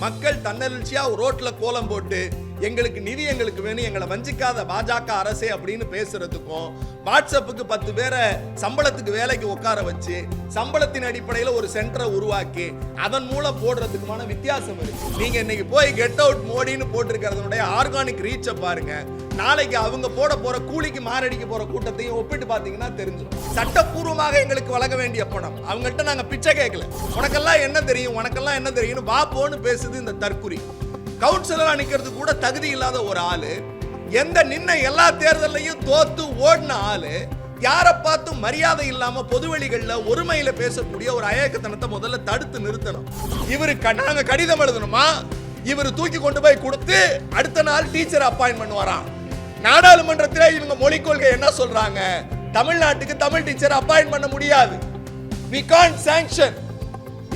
மக்கள் தன்னெழுச்சியா ரோட்ல கோலம் போட்டு எங்களுக்கு நிதி எங்களுக்கு வேணும் எங்களை வஞ்சிக்காத பாஜக அரசே அப்படின்னு பேசுறதுக்கும் வாட்ஸ்அப்புக்கு பத்து பேரை சம்பளத்துக்கு வேலைக்கு உட்கார வச்சு சம்பளத்தின் அடிப்படையில் ஒரு சென்டரை உருவாக்கி அதன் மூலம் போடுறதுக்குமான வித்தியாசம் இருக்கு. நீங்க இன்னைக்கு போய் கெட் அவுட் மோடின்னு போட்டிருக்கிறதனுடைய ஆர்கானிக் ரீச்சை பாருங்க. நாளைக்கு அவங்க போட போற கூலிக்கு மாரடிக்க போற கூட்டத்தையும் ஒப்பிட்டு பாத்தீங்கன்னா தெரிஞ்சிடும். சட்டப்பூர்வமாக எங்களுக்கு வழங்க வேண்டிய பணம். அவங்கள்ட்ட நாங்க பிச்சை கேட்கல. உனக்கெல்லாம் என்ன தெரியும்? உனக்கெல்லாம் என்ன தெரியும் வா போன்னு பேசுது இந்த தற்குறி கவுன்சிலரா நிக்கிறது கூட தகுதி இல்லாத ஒரு ஆளு எந்த நின்ன எல்லா தேர்தலையும் தோத்து ஓடின ஆளு யாரை பார்த்தும் மரியாதை இல்லாம பொதுவெளிகளில் ஒருமையில பேசக்கூடிய ஒரு அயக்கத்தனத்தை முதல்ல தடுத்து நிறுத்தணும். இவரு க- நாங்க கடிதம் எழுதணுமா? இவர் தூக்கி கொண்டு போய் கொடுத்து அடுத்த நாள் டீச்சர் அப்பாயின்மெண்ட் வரான். நாடாளுமன்றத்தில் இவங்க மொழிக் கொள்கை என்ன சொல்றாங்க? தமிழ்நாட்டுக்கு தமிழ் டீச்சர் அப்பாயின்ட் பண்ண முடியாது. We can't sanction.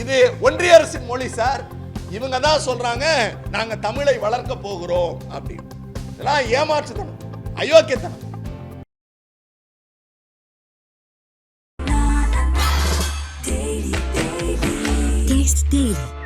இது ஒன்றிய அரசின் மொழி சார் இவங்க தான் சொல்றாங்க நாங்க தமிழை வளர்க்க போகிறோம் அப்படின்னு. இதெல்லாம் ஏமாற்றுத்தனம் அயோக்கியத்தனம். Daily.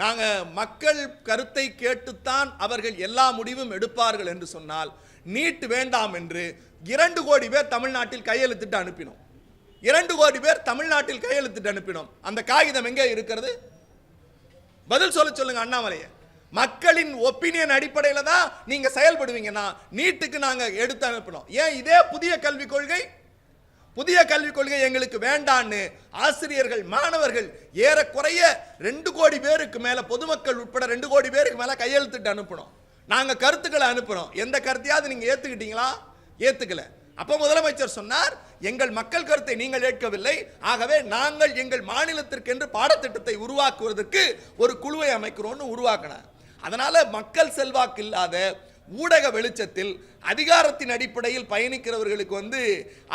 நாங்கள் மக்கள் கருத்தை கேட்டுத்தான் அவர்கள் எல்லா முடிவும் எடுப்பார்கள் என்று சொன்னால் நீட் வேண்டாம் என்று இரண்டு கோடி பேர் தமிழ்நாட்டில் கையெழுத்திட்டு அனுப்பினோம். இரண்டு கோடி பேர் தமிழ்நாட்டில் கையெழுத்திட்டு அனுப்பினோம். அந்த காகிதம் எங்கே இருக்கிறது? பதில் சொல்ல சொல்லுங்க அண்ணாமலையை. மக்களின் ஒப்பீனியன் அடிப்படையில் தான் நீங்கள் செயல்படுவீங்கன்னா நீட்டுக்கு நாங்கள் எடுத்து அனுப்பினோம். ஏன் இதே புதிய கல்விக் கொள்கை? புதிய கல்விக் கொள்கை எங்களுக்கு வேண்டான்னு ஆசிரியர்கள் மாணவர்கள் ஏறக்குறைய ரெண்டு கோடி பேருக்கு மேலே பொதுமக்கள் உட்பட ரெண்டு கோடி பேருக்கு மேலே கையெழுத்துட்டு அனுப்பணும் நாங்கள் கருத்துக்களை அனுப்புகிறோம் எந்த கருத்தையாவது நீங்கள் ஏற்றுக்கிட்டீங்களா ஏற்றுக்கலை அப்போ முதலமைச்சர் சொன்னார் எங்கள் மக்கள் கருத்தை நீங்கள் ஏற்கவில்லை. ஆகவே நாங்கள் எங்கள் மாநிலத்திற்கென்று பாடத்திட்டத்தை உருவாக்குவதற்கு ஒரு குழுவை அமைக்கிறோம்னு உருவாக்கினார். அதனால் மக்கள் செல்வாக்கு இல்லாத ஊடக வெளிச்சத்தில் அதிகாரத்தின் அடிப்படையில் பயணிக்கிறவர்களுக்கு வந்து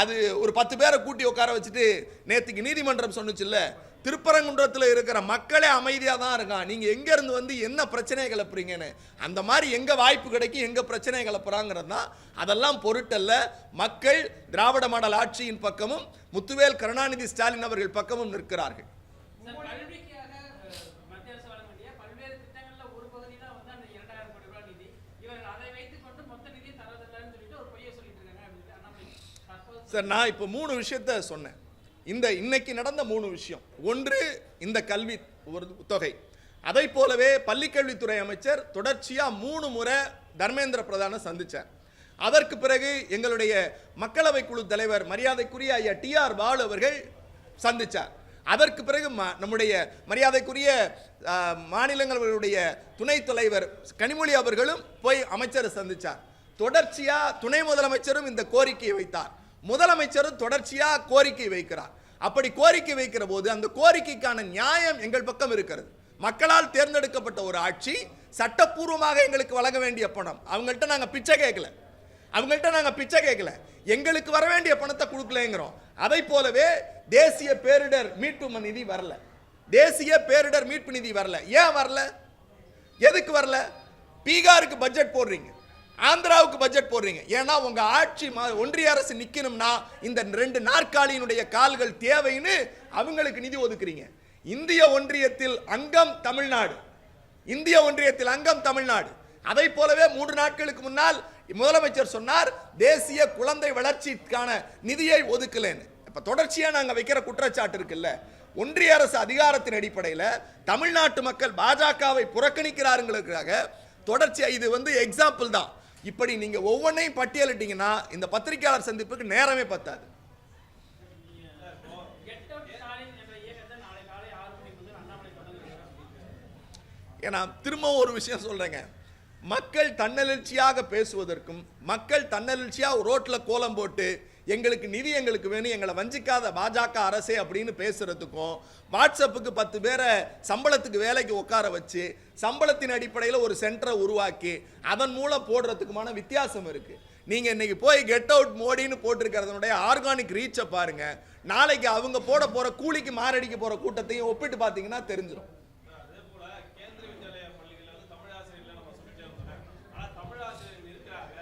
அது ஒரு பத்து பேரை கூட்டி உட்கார வச்சுட்டு நேற்றுக்கு நீதிமன்றம் சொன்னுச்சுல்ல திருப்பரங்குன்றத்தில் இருக்கிற மக்களே அமைதியாக தான் இருக்கான் நீங்கள் எங்கேருந்து வந்து என்ன பிரச்சனையை கிளப்புறீங்கன்னு? அந்த மாதிரி எங்கே வாய்ப்பு கிடைக்கும் எங்கே பிரச்சனையை கிளப்புறாங்கிறது தான். அதெல்லாம் பொருட்டல்ல. மக்கள் திராவிட மாடல் ஆட்சியின் பக்கமும் முத்துவேல் கருணாநிதி ஸ்டாலின் அவர்கள் பக்கமும் நிற்கிறார்கள் கல்விக்காக அஹ், மத்திய அரசு வழங்க வேண்டிய பல்வேறு திட்டங்கள்ல ஒரு பகுதி தான் வந்து அந்த இரண்டாயிரம் கோடி ரூபாய் நிதி இவர்கள் அதை வைத்துக் கொண்டு மொத்த நிதியை தரதில்லைன்னு சொல்லிட்டு ஒரு பொய்யை சொல்லிட்டு இருக்காங்க அப்படின்னு அண்ணாமலை தற்போது சார் நான் இப்போ மூணு விஷயத்த சொன்னேன். இந்த இன்னைக்கு நடந்த மூணு விஷயம். ஒன்று இந்த கல்வி ஒரு தொகை. அதை போலவே பள்ளிக்கல்வித்துறை அமைச்சர் தொடர்ச்சியா மூணு முறை தர்மேந்திர பிரதானை சந்தித்தார் அதற்கு பிறகு எங்களுடைய மக்களவை குழு தலைவர் மரியாதைக்குரிய ஐயா டிஆர் பாலு அவர்கள் சந்திச்சார். அதற்கு பிறகு நம்முடைய மரியாதைக்குரிய மாநிலங்களுடைய துணைத் தலைவர் கனிமொழி அவர்களும் போய் அமைச்சரை சந்திச்சார். தொடர்ச்சியா துணை முதலமைச்சரும் இந்த கோரிக்கையை வைத்தார். முதலமைச்சரும் தொடர்ச்சியாக கோரிக்கை வைக்கிறார். அப்படி கோரிக்கை வைக்கிற போது அந்த கோரிக்கைக்கான நியாயம் எங்கள் பக்கம் இருக்கிறது. மக்களால் தேர்ந்தெடுக்கப்பட்ட ஒரு ஆட்சி சட்டப்பூர்வமாக எங்களுக்கு வழங்க வேண்டிய பணம். அவங்கள்ட்ட நாங்கள் பிச்சை கேட்கல அவங்கள்ட்ட நாங்கள் பிச்சை கேட்கல எங்களுக்கு வர வேண்டிய பணத்தை கொடுக்கலங்கிறோம். அதை போலவே தேசிய பேரிடர் மீட்பு நிதி வரல. தேசிய பேரிடர் மீட்பு நிதி வரல. ஏன் வரல? எதுக்கு வரல? பீகாருக்கு பட்ஜெட் போடுறீங்க. ஆந்திராவுக்கு பட்ஜெட் போடுறீங்க. ஏன்னா உங்க ஆட்சி மா- ஒன்றிய அரசு நிக்கணும்னா இந்த ரெண்டு நாற்காலியினுடைய கால்கள் தேவைன்னு அவங்களுக்கு நிதி ஒதுக்குறீங்க. இந்திய ஒன்றியத்தில் அங்கம் தமிழ்நாடு. இந்திய ஒன்றியத்தில் அங்கம் தமிழ்நாடு. அதை போலவே மூன்று நாட்களுக்கு முன்னால் முதலமைச்சர் சொன்னார் தேசிய குழந்தை வளர்ச்சிக்கான நிதியை ஒதுக்கலன்னு. இப்ப தொடர்ச்சியா நாங்க வைக்கிற குற்றச்சாட்டு இருக்குல்ல. ஒன்றிய அரசு அதிகாரத்தின் அடிப்படையில் தமிழ்நாட்டு மக்கள் பாஜகவை புறக்கணிக்கிறாருங்களுக்காக தொடர்ச்சி இது வந்து எக்ஸாம்பிள் தான். இப்படி நீங்கள் ஒவ்வொன்றையும் பட்டியலிட்டீங்கன்னா இந்த பத்திரிகையாளர் சந்திப்புக்கு நேரமே பத்தாது. ஏன்னா திரும்பவும் ஒரு விஷயம் சொல்கிறேங்க மக்கள் தன்னெழுச்சியாக பேசுவதற்கும் மக்கள் தன்னெழுச்சியாக ரோட்டில் கோலம் போட்டு எங்களுக்கு நிதி எங்களுக்கு வேணும் எங்களை வஞ்சிக்காத பாஜக அரசே அப்படின்னு பேசுகிறதுக்கும் வாட்ஸ்அப்புக்கு பத்து பேரை சம்பளத்துக்கு வேலைக்கு உட்கார வச்சு சம்பளத்தின் அடிப்படையில் ஒரு சென்டரை உருவாக்கி அதன் மூலம் போடுறதுக்குமான வித்தியாசம் இருக்குது நீங்கள் இன்னைக்கு போய் கெட் அவுட் மோடின்னு போட்டிருக்கிறதனுடைய ஆர்கானிக் ரீச்சை பாருங்கள் நாளைக்கு அவங்க போட போகிற கூலிக்கு மாரடிக்க போகிற கூட்டத்தையும் ஒப்பிட்டு பார்த்தீங்கன்னா தெரிஞ்சிடும் அதே போல கேந்திர வித்யாலயா பள்ளிகள்ல வந்து தமிழ் ஆசிரியர்களை நம்ம சொல்லிட்டே வந்தோம் ஆனா தமிழ் ஆசிரியர்கள் இருக்கிறாங்க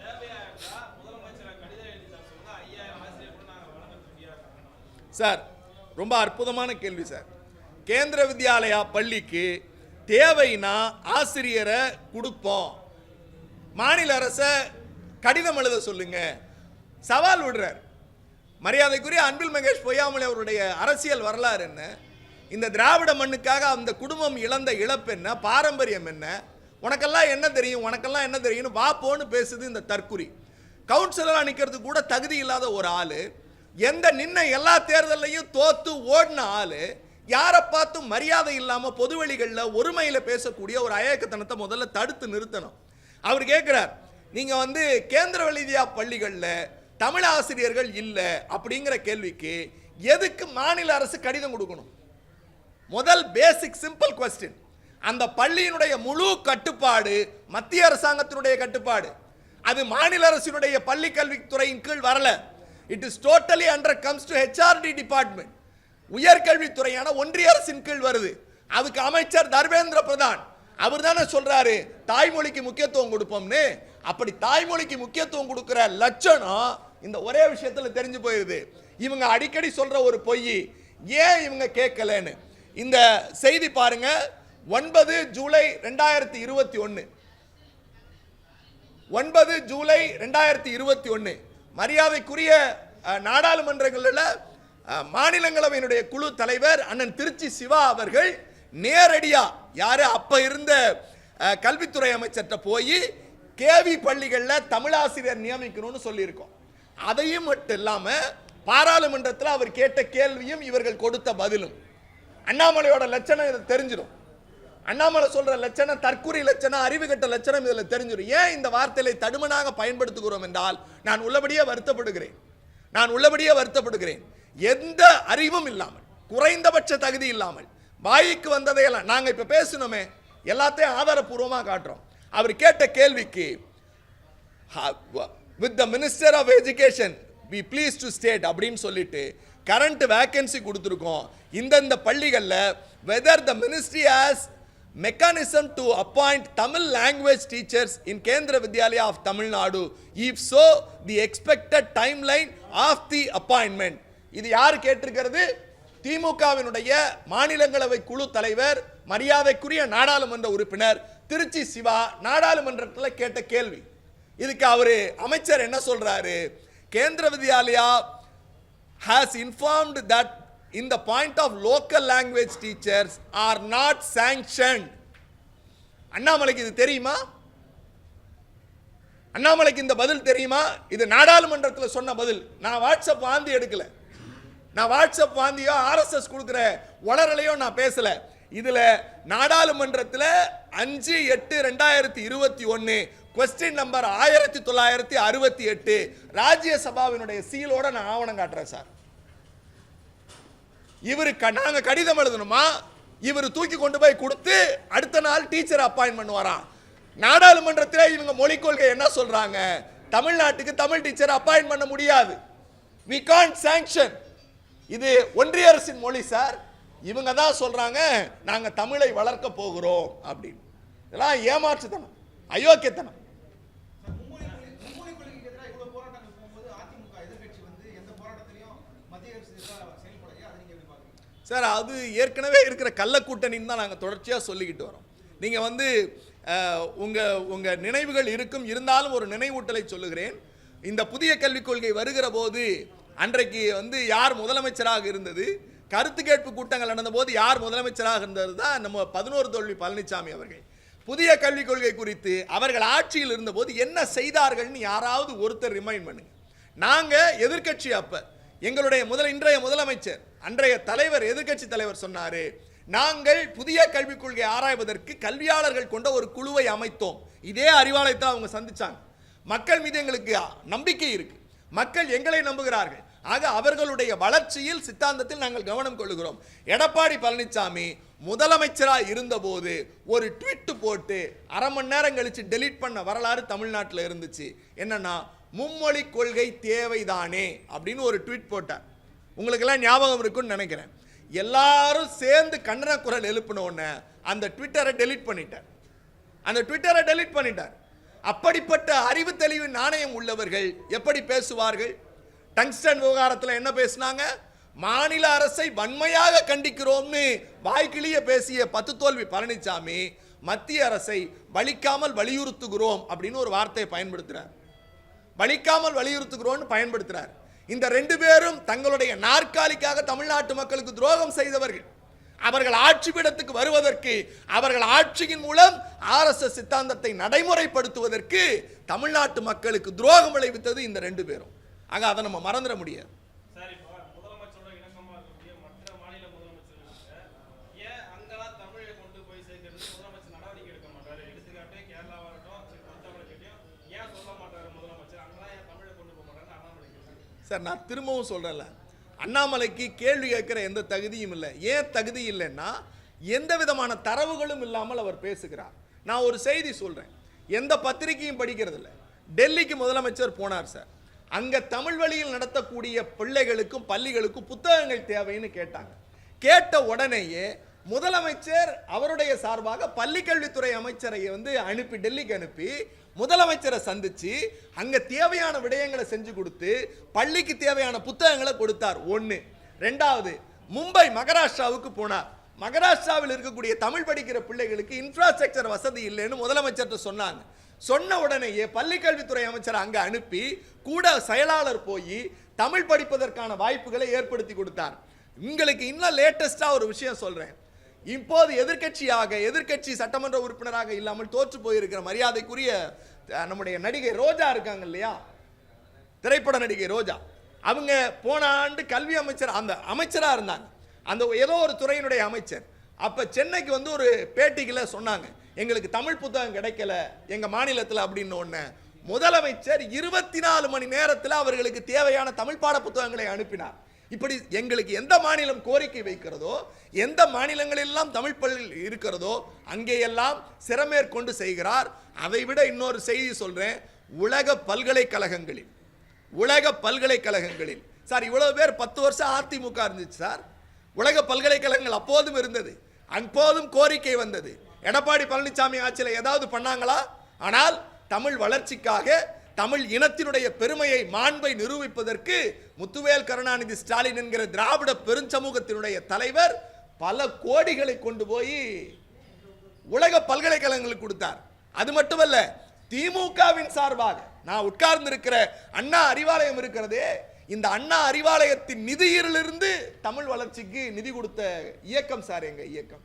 தேவையா இருந்தா முதலமைச்சரை கடிதம் எழுதி தர சொல்லுங்க ஐயாயிரம் ஆசிரியர் கூட நாங்க வழங்குறதுக்கு ரெடியா இருக்காங்க சார் ரொம்ப அற்புதமான கேள்வி சார். கேந்திர வித்யாலயா பள்ளிக்கு தேவைன்னா ஆசிரியரை கொடுப்போம். மாநில அரசை கடிதம் எழுத சொல்லுங்க. சவால் விடுறார். மரியாதைக்குரிய அன்பில் மகேஷ் பொய்யாமலை அவருடைய அரசியல் வரலாறு என்ன? இந்த திராவிட மண்ணுக்காக அந்த குடும்பம் இழந்த இழப்பு என்ன? பாரம்பரியம் என்ன? உனக்கெல்லாம் என்ன தெரியும்? உனக்கெல்லாம் என்ன தெரியும்னு வா போன்னு பேசுது இந்த தற்குறி. கவுன்சிலராக நிற்கிறதுக்கு கூட தகுதி இல்லாத ஒரு ஆள் எந்த நின்ன எல்லா தேர்தலையும் தோத்து ஓடின ஆள் யாரை பார்த்தும் மரியாதை இல்லாமல் பொதுவெளிகளில் ஒருமையில் பேசக்கூடிய ஒரு அயக்கத்தனத்தை முதல்ல தடுத்து நிறுத்தணும். அவர் கேட்குறார் நீங்கள் வந்து கேந்திர வித்யா பள்ளிகளில் தமிழ் ஆசிரியர்கள் இல்லை அப்படிங்கிற கேள்விக்கு எதுக்கு மாநில அரசு கடிதம் கொடுக்கணும்? முதல் பேசிக் சிம்பிள் கொஸ்டின் அந்த பள்ளியினுடைய முழு கட்டுப்பாடு மத்திய அரசாங்கத்தினுடைய கட்டுப்பாடு. அது மாநில அரசினுடைய பள்ளி கல்வித்துறையின் கீழ் வரல. It is totally under comes to HRD department உயர்கல்வித்துறையான ஒன்றிய அரசின் கீழ் வருது. அதுக்கு அமைச்சர் தர்மேந்திர பிரதான் அவர் தானே சொல்றாரு தாய்மொழிக்கு முக்கியத்துவம் கொடுப்போம்னு. அப்படி தாய்மொழிக்கு முக்கியத்துவம் கொடுக்குற லட்சணம் இந்த ஒரே விஷயத்தில் தெரிஞ்சு போயிருது. இவங்க அடிக்கடி சொல்ற ஒரு பொய் ஏன் இவங்க கேட்கலன்னு. இந்த செய்தி பாருங்க ஒன்பது ஜூலை ரெண்டாயிரத்தி இருபத்தி ஒன்று ஒன்பது ஜூலை ரெண்டாயிரத்தி இருபத்தி ஒன்று மரியாதைக்குரிய நாடாளுமன்றங்களில் மாநிலங்களவையினுடைய குழு தலைவர் அண்ணன் திருச்சி சிவா அவர்கள் நேரடியாக யார் அப்போ இருந்த கல்வித்துறை அமைச்சர்கிட்ட போய் கேவி பள்ளிகளில் தமிழாசிரியர் நியமிக்கணும்னு சொல்லியிருக்கோம். அதையும் மட்டும் இல்லாமல் பாராளுமன்றத்தில் அவர் கேட்ட கேள்வியும் இவர்கள் கொடுத்த பதிலும். அண்ணாமலையோட லட்சணம் இதை தெரிஞ்சிடும் அண்ணாமலை சொல்ற லட்சணம் தற்குறி லட்சணம் அறிவு கட்ட லட்சணம் இதில் தெரிஞ்சிடும் ஏன் இந்த வார்த்தையை தடுமனாக பயன்படுத்துகிறோம் என்றால் நான் உள்ளபடியே வருத்தப்படுகிறேன். நான் உள்ளபடியே வருத்தப்படுகிறேன். எந்த அறிவும் இல்லாமல் குறைந்தபட்ச தகுதி இல்லாமல் வாய்க்கு வந்ததையெல்லாம் நாங்கள் இப்போ பேசணுமே எல்லாத்தையும் ஆதாரப்பூர்வமாக காட்டுறோம். அவர் கேட்ட கேள்விக்கு with the minister of education we please to state அப்படின்னு சொல்லிட்டு கரண்ட் வேக்கன்சி கொடுத்துருக்கோம். இந்தந்த பள்ளிகளில் whether the ministry has mechanism to appoint Tamil language teachers in Kendriya Vidyalaya of Tamil Nadu if so the expected time line of the appointment இது யார் கேட்டிருக்கிறது? திமுகவினுடைய மாநிலங்களவை குழு தலைவர் மரியாதைக்குரிய நாடாளுமன்ற உறுப்பினர் திருச்சி சிவா நாடாளுமன்றத்தில் கேட்ட கேள்வி. இதுக்கு அவரு அமைச்சர் என்ன சொல்றாரு? Kendriya Vidyalaya has informed that in the point of local language teachers are not sanctioned. அண்ணாமலைக்கு இது தெரியுமா? அண்ணாமலைக்கு இந்த பதில் தெரியுமா? இது நாடாளுமன்றத்தில் சொன்ன பதில். நான் வாட்ஸ்அப் வாந்தி எடுக்கல. நான் வாட்ஸ்அப் வாந்தியோ ஆர்எஸ்எஸ் கொடுக்குற உளறலையோ நான் பேசல. இதில் நாடாளுமன்றத்தில் அஞ்சு எட்டு ரெண்டாயிரத்தி இருபத்தி ஒன்று கொஸ்டின் நம்பர் ஆயிரத்தி தொள்ளாயிரத்தி அறுபத்தி எட்டு ராஜ்யசபாவினுடைய சீலோட நான் ஆவணம் காட்டுறேன் சார். இவரு க- கடிதம் எழுதணுமா? இவர் தூக்கி கொண்டு போய் கொடுத்து அடுத்த நாள் டீச்சர் அப்பாயின் பண்ணுவாராம். நாடாளுமன்றத்தில் இவங்க மொழிக் கொள்கை என்ன சொல்றாங்க? தமிழ்நாட்டுக்கு தமிழ் டீச்சர் அப்பாயின் பண்ண முடியாது. வி கான்ட் சாங்ஷன் இது ஒன்றிய அரசின் மொழி சார். இவங்க தான் சொல்றாங்க நாங்கள் தமிழை வளர்க்க போகிறோம் அப்படின்னு. இதெல்லாம் ஏமாற்றுத்தனம் அயோக்கியத்தனம் மும்மொழி கொள்கை- மும்மொழி கொள்கைக்கு எதிராக இவ்வளவு போராட்டங்கள் போகும்போது அதிமுக எதிர்க்கட்சி வந்து எந்த போராட்டத்திலையும் மத்திய அரசு எதிராக செயல்படலையா அதை நீங்க எப்படி பாக்குறீங்க சார் அது ஏற்கனவே இருக்கிற கள்ளக்கூட்டணின்னு தான் நாங்கள் தொடர்ச்சியாக சொல்லிக்கிட்டு வரோம். நீங்கள் வந்து உங்கள் உங்கள் நினைவுகள் இருக்கும் இருந்தாலும் ஒரு நினைவூட்டலை சொல்லுகிறேன். இந்த புதிய கல்விக் கொள்கை வருகிற போது அன்றைக்கு வந்து யார் முதலமைச்சராக இருந்தது கருத்து கேட்பு கூட்டங்கள் நடந்தபோது யார் முதலமைச்சராக இருந்தது தான் நம்ம பதினோரு தோல்வி பழனிசாமி அவர்கள். புதிய கல்விக் கொள்கை குறித்து அவர்கள் ஆட்சியில் இருந்தபோது என்ன செய்தார்கள்னு யாராவது ஒருத்தர் ரிமைண்ட் பண்ணுங்க. நாங்கள் எதிர்க்கட்சி அப்போ எங்களுடைய முதல் இன்றைய முதலமைச்சர் அன்றைய தலைவர் எதிர்க்கட்சி தலைவர் சொன்னாரு நாங்கள் புதிய கல்விக் கொள்கை ஆராய்வதற்கு கல்வியாளர்கள் கொண்ட ஒரு குழுவை அமைத்தோம். இதே அறிவாலயத்தில் அவங்க சந்திச்சாங்க. மக்கள் மீது எங்களுக்கு நம்பிக்கை இருக்கு. மக்கள் எங்களை நம்புகிறார்கள். ஆக அவர்களுடைய வளர்ச்சியில் சித்தாந்தத்தில் நாங்கள் கவனம் கொள்கிறோம். எடப்பாடி பழனிசாமி முதலமைச்சராக இருந்தபோது ஒரு ட்விட்டு போட்டு அரை மணி நேரம் கழிச்சு டெலீட் பண்ண வரலாறு தமிழ்நாட்டில் இருந்துச்சு. என்னன்னா மும்மொழி கொள்கை தேவைதானே அப்படின்னு ஒரு ட்வீட் போட்டார். உங்களுக்கெல்லாம் ஞாபகம் இருக்குன்னு நினைக்கிறேன். எல்லாரும் சேர்ந்து கண்டன குரல் எழுப்பின உடனே அந்த ட்விட்டரை டெலீட் பண்ணிட்டார். அந்த ட்விட்டரை டெலீட் பண்ணிட்டார். அப்படிப்பட்ட அறிவு தெளிவு நாணயம் உள்ளவர்கள் எப்படி பேசுவார்கள்? டங்ஸ்டன் விவகாரத்தில் என்ன பேசினாங்க? மாநில அரசை வன்மையாக கண்டிக்கிறோம்னு வாய்க்கிளிய பேசிய பத்து தோல்வி பழனிசாமி மத்திய அரசை வலிக்காமல் வலியுறுத்துகிறோம் அப்படின்னு ஒரு வார்த்தையை பயன்படுத்துகிறார் வலிக்காமல் வலியுறுத்துகிறோம்னு பயன்படுத்துகிறார் இந்த ரெண்டு பேரும் தங்களுடைய நாற்காலிக்காக தமிழ்நாட்டு மக்களுக்கு துரோகம் செய்தவர்கள். அவர்கள் ஆட்சி பீடத்துக்கு வருவதற்கு அவர்கள் ஆட்சியின் மூலம் ஆர்எஸ்எஸ் சித்தாந்தத்தை நடைமுறைப்படுத்துவதற்கு தமிழ்நாட்டு மக்களுக்கு துரோகம் விளைவித்தது இந்த ரெண்டு பேரும். ஆக அதை நம்ம மறந்துட முடியாது சார் இப்போ முதலமைச்சரோட இணக்கமா இருக்கக்கூடிய மற்ற மாநில முதலமைச்சர்களுக்கு ஏன் அங்கெல்லாம் தமிழை கொண்டு போய் சேர்க்கிறது முதலமைச்சர் நடவடிக்கை எடுக்க மாட்டாரு எடுத்துக்காட்டு கேரளாவா இருக்கட்டும் சரி, தமிழகத்தையும் ஏன் சொல்ல மாட்டாரு முதலமைச்சர் அங்கெல்லாம் ஏன் தமிழை கொண்டு போக மாட்டாருன்னு அண்ணாமலை கேட்குறாரு சார் நான் திரும்பவும் சொல்கிறேன்ல அண்ணாமலைக்கு கேள்வி கேட்குற எந்த தகுதியும் இல்லை. ஏன் தகுதி இல்லைன்னா எந்த விதமான தரவுகளும் இல்லாமல் அவர் பேசுகிறார். நான் ஒரு செய்தி சொல்கிறேன் எந்த பத்திரிகையும் படிக்கிறதில்ல டெல்லிக்கு முதலமைச்சர் போனார் சார். அங்கே தமிழ் வழியில் நடத்தக்கூடிய பிள்ளைகளுக்கும் பள்ளிகளுக்கும் புத்தகங்கள் தேவைன்னு கேட்டாங்க. கேட்ட உடனேயே முதலமைச்சர் அவருடைய சார்பாக பள்ளிக்கல்வித்துறை அமைச்சரை வந்து அனுப்பி டெல்லிக்கு அனுப்பி முதலமைச்சரை சந்திச்சு அங்க தேவையான விடயங்களை செஞ்சு கொடுத்து பள்ளிக்கு தேவையான புத்தகங்களை கொடுத்தார். ஒன்று ரெண்டாவது மும்பை மகாராஷ்டிராவுக்கு போனார். மகாராஷ்டிராவில் இருக்கக்கூடிய தமிழ் படிக்கிற பிள்ளைகளுக்கு இன்ஃப்ராஸ்ட்ரக்சர் வசதி இல்லைன்னு முதலமைச்சர்கிட்ட சொன்னாங்க. சொன்ன உடனேயே பள்ளிக்கல்வித்துறை அமைச்சர் அங்கே அனுப்பி கூட செயலாளர் போய் தமிழ் படிப்பதற்கான வாய்ப்புகளை ஏற்படுத்தி கொடுத்தார். உங்களுக்கு இன்னும் லேட்டஸ்ட்டாக ஒரு விஷயம் சொல்கிறேன் இப்போது எதிர்க்கட்சியாக எதிர்க்கட்சி சட்டமன்ற உறுப்பினராக இல்லாமல் தோற்று போயிருக்கிற மரியாதைக்குரிய நம்முடைய நடிகை ரோஜா இருக்காங்க இல்லையா? திரைப்பட நடிகை ரோஜா. அவங்க போன ஆண்டு கல்வி அமைச்சர் அந்த அமைச்சராக இருந்தாங்க. அந்த ஏதோ ஒரு துறையினுடைய அமைச்சர். அப்போ சென்னைக்கு வந்து ஒரு பேட்டிகளை சொன்னாங்க எங்களுக்கு தமிழ் புத்தகம் கிடைக்கல எங்கள் மாநிலத்தில் அப்படின்னு ஒன்று முதலமைச்சர் இருபத்தி நாலு மணி நேரத்தில் அவர்களுக்கு தேவையான தமிழ் பாட புத்தகங்களை அனுப்பினார். இப்படி எங்களுக்கு எந்த மாநிலம் கோரிக்கை வைக்கிறதோ எந்த மாநிலங்களெல்லாம் தமிழ் பள்ளியில் இருக்கிறதோ அங்கேயெல்லாம் சிறமேற்கொண்டு செய்கிறார். அதை விட இன்னொரு செய்தி சொல்கிறேன் உலக பல்கலைக்கழகங்களில் உலக பல்கலைக்கழகங்களில். சார் இவ்வளோ பேர் பத்து வருஷம் அதிமுக இருந்துச்சு சார். உலக பல்கலைக்கழகங்கள் அப்போதும் இருந்தது. அப்போதும் கோரிக்கை வந்தது. எடப்பாடி பழனிசாமி ஆட்சியில் ஏதாவது பண்ணாங்களா? ஆனால் தமிழ் வளர்ச்சிக்காக தமிழ் இனத்தினுடைய பெருமையை மாண்பை நிரூபிப்பதற்கு முத்துவேல் கருணாநிதி ஸ்டாலின் என்கிற திராவிட பெருஞ்சமூகத்தினுடைய தலைவர் பல கோடிகளை கொண்டு போய் உலக பல்கலைக்கழகங்களுக்கு கொடுத்தார். அது மட்டுமல்ல திமுகவின் சார்பாக நான் உட்கார்ந்து இருக்கிற அண்ணா அறிவாலயம் இருக்கிறதே இந்த அண்ணா அறிவாலயத்தின் நிதியிலிருந்து தமிழ் வளர்ச்சிக்கு நிதி கொடுத்த இயக்கம் சார் எங்க இயக்கம்.